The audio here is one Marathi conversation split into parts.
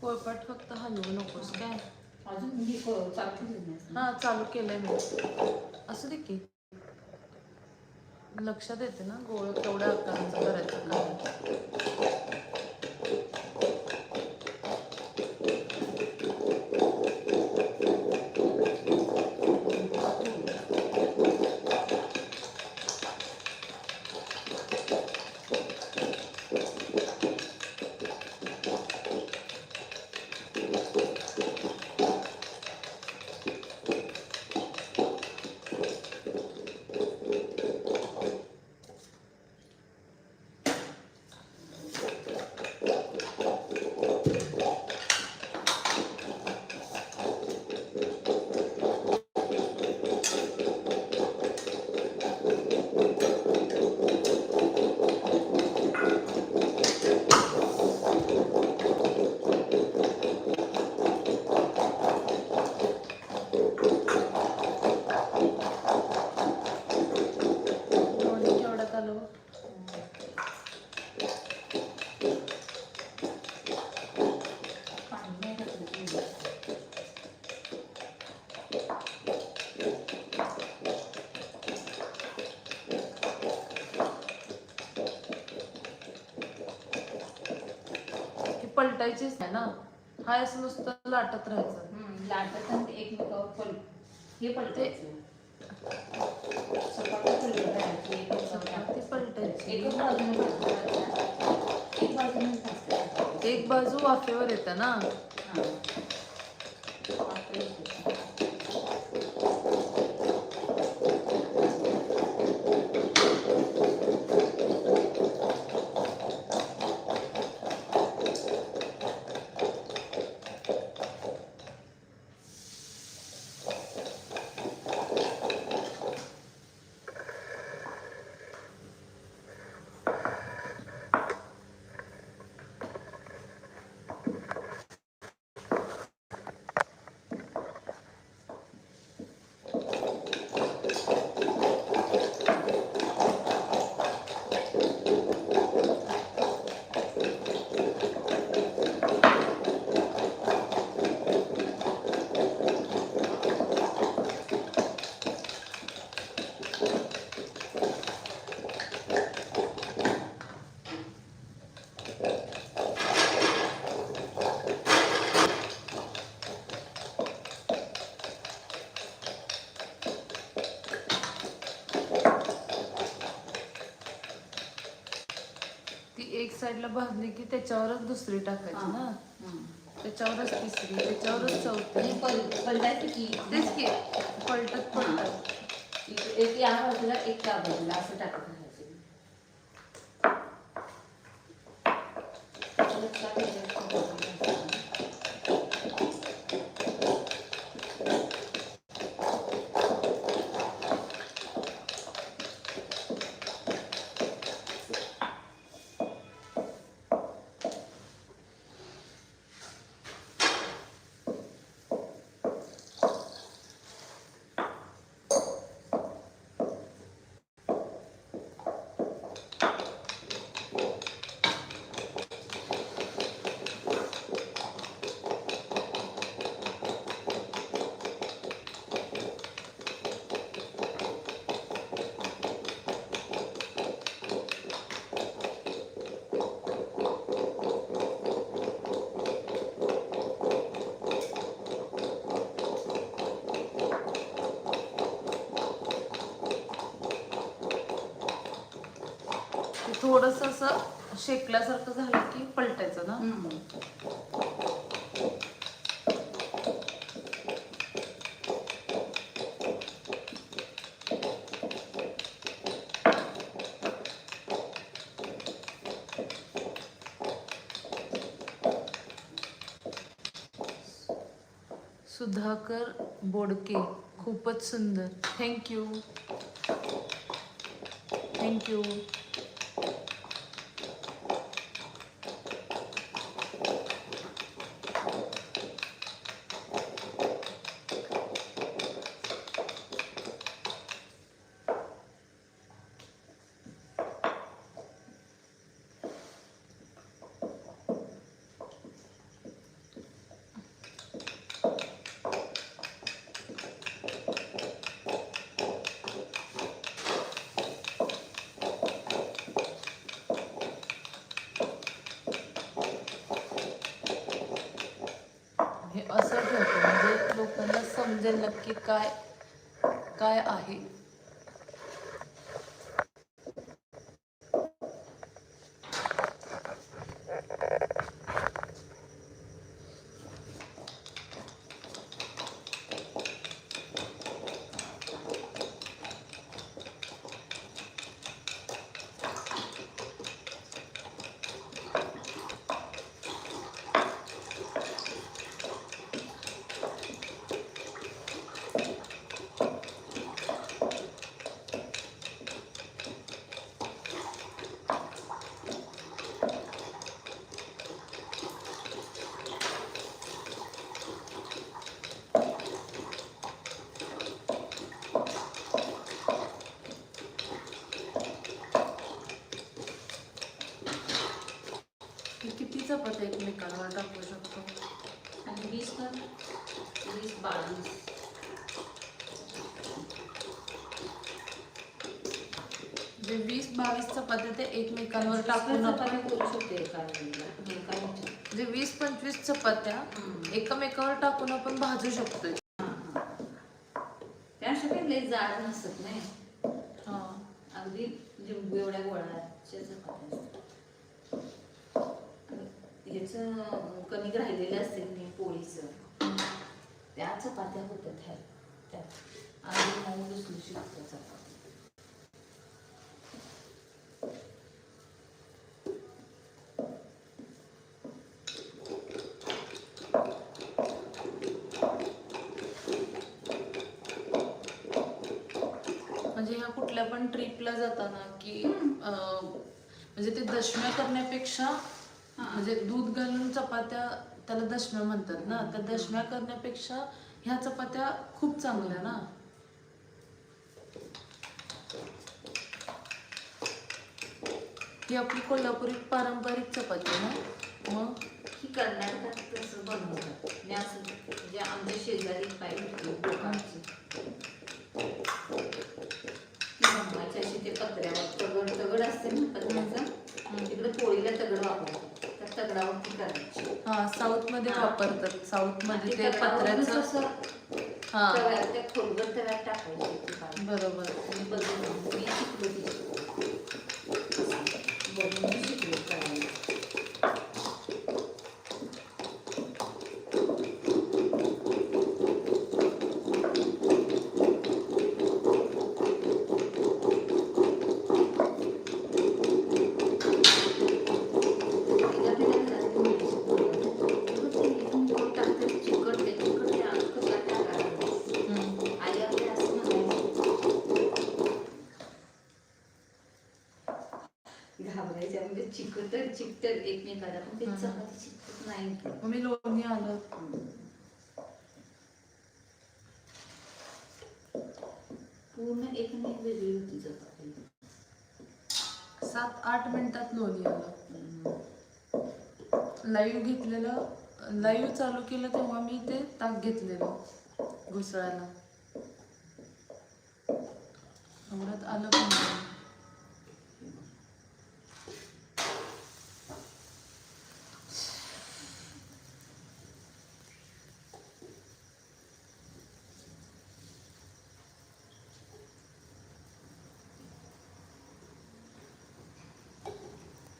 पोळपाट फक्त हलवू नकोस काय? अजून मी क- चालू केलं नाही. हा चालू केलंय मी. असू दे की. लक्षात येते ना गोळ केवढ्या आकाराचं करायचं काय लोणी केवढ्यात आलं बघ. पाणी नाही घातलं तरी. ती पलटायचीच नाही ना हाय असं नुसतं लाटत राहायचं हम्म, लाटत आणि ते एकमेकावर पल हे पलटायचं सपाट पलटं करायची, एकमेकावर ती. पलटायची एकच बाजूने भाजायचं. एक बाजूने. एक बाजू वाफेवर येतं ना हां. साईडला भाजली की त्याच्यावरच दुसरी टाकायची ना. त्याच्यावरच तिसरी त्याच्यावरच चौथी. पलटायचं की? तेच की. पलटत पलटत. एक- एक या बाजूला एक त्या बाजूला असं टाकत थोडस असं शेकल्यासारखं झालं की पलटायचं ना. सुधाकर बोडके खूपच सुंदर. थँक्यू थँक्यू हे असं ठेवतो. म्हणजे लोकांना समजेल नक्की काय काय आहे. जे वीस बावीस चपात्या ते एकमेकांवर टाकून आपण करू शकते एका वेळेला. जे वीस पंचवीस चपात्या. एकमेकावर टाकून आपण भाजू शकतोय हा, हा. त्या अशा काही लई जाड नसत नाही हा. अगदी लिंबू एवढ्या गोळाच्या चपात्या ह्याचं कणिक राहिलेलं असते पोळीचं त्या चपात्या होत्या ह्या त्यात आणि मऊ लुसलुशीत होत्या चपात्या म्हणजे ह्या कुठल्या पण ट्रिपला जाताना की अं, म्हणजे ते दशम्या करण्यापेक्षा म्हणजे दूध घालून चपात्या त्याला दशम्या म्हणतात ना. त्या दशम्या करण्यापेक्षा ह्या चपात्या खूप चांगल्या ना. ही आपली कोल्हापुरी पारंपरिक चपाती आहे ना. मग ही कर्नाटकात तसं बनवतात. असं म्हणजे आमच्या शेजारी होती गोकाळची ती पत्र्यावर तगड तगड असते ना पत्र्याचं. तिकडे पोळीला तगड वापरतात. त्या तगडावरती करायची. हा. साऊथमध्ये हा. वापरतात. साऊथमध्ये ते पत्र्याचं असं हा. तव्यात त्या खोलगट तव्यात टाकायची ती. बरोबर. मी शिकलो. ती बदलून मी शिकलो करायला तिला तिला घरात मी शिकवलं. तेव्हा ते इथून गोड टाकतात, चिकटते, चिकटते, आज कसं टाकायचं? हम्म. आई आपली असं म्हणायची. घाबरायच्या म्हणजे चिकटत चिकटत एकमेकाला. पण ते. चपाती चिकटत नाही. मी लोणी आलं. पूर्ण एक ना एक वेगळी होती चपाती. सात आठ मिनिटात लोणी आलं. लाईव्ह घेतलेलं लाईव्ह चालू केलं तेव्हा मी ते ताक घेतलेलं घुसळायला. एवढ्यात आलं पण नाही.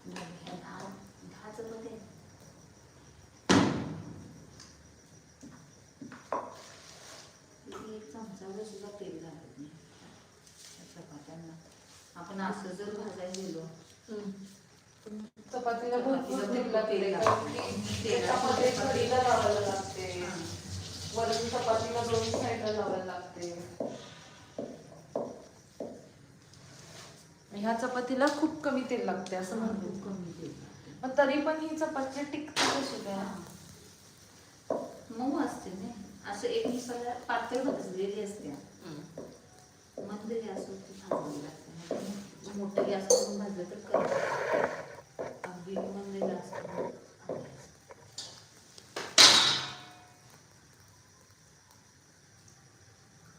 ह्या दहा दहा चपात्या आहेत. चमचाभर सुद्धा तेल घालत नाही त्या चपात्यांना आपण असं जर भाजायला गेलो चपातीला भरपूर तेल लागते तेल. त्याच्यामध्ये कढीला लावायला लागते. वरून चपातीला दोन साईडला लावायला लागते. ह्या चपातीला खूप कमी तेल लागते असं म्हणतो कमी तेल लागते. पण तरी पण ही चपाती टिकते कशी काय? मऊ असते. असं एक मिसाला पातळ भाजलेली असते मंद गॅसवरती भाजलेली लागते मोठं गॅसवरून भाजलं तर कर अगदी मंद गॅसवर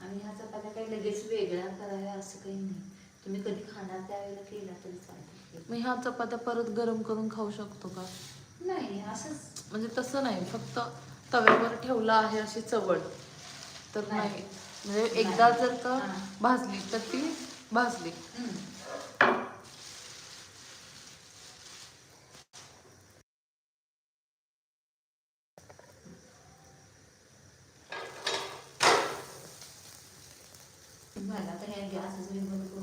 आणि ह्या चपात्या काही लगेच वेगळ्या कराव्या असं काही नाही. तुम्ही कधी खाणार त्यावेळेला केला तरी चालतं. मग ह्या चपात्या परत गरम करून खाऊ शकतो का? नाही असंच. म्हणजे तसं नाही फक्त तव्यावर ठेवला आहे अशी चवळ तर नाही. म्हणजे एकदा जर का. भाजली तर ती भाजली. झालं हे गॅस बंद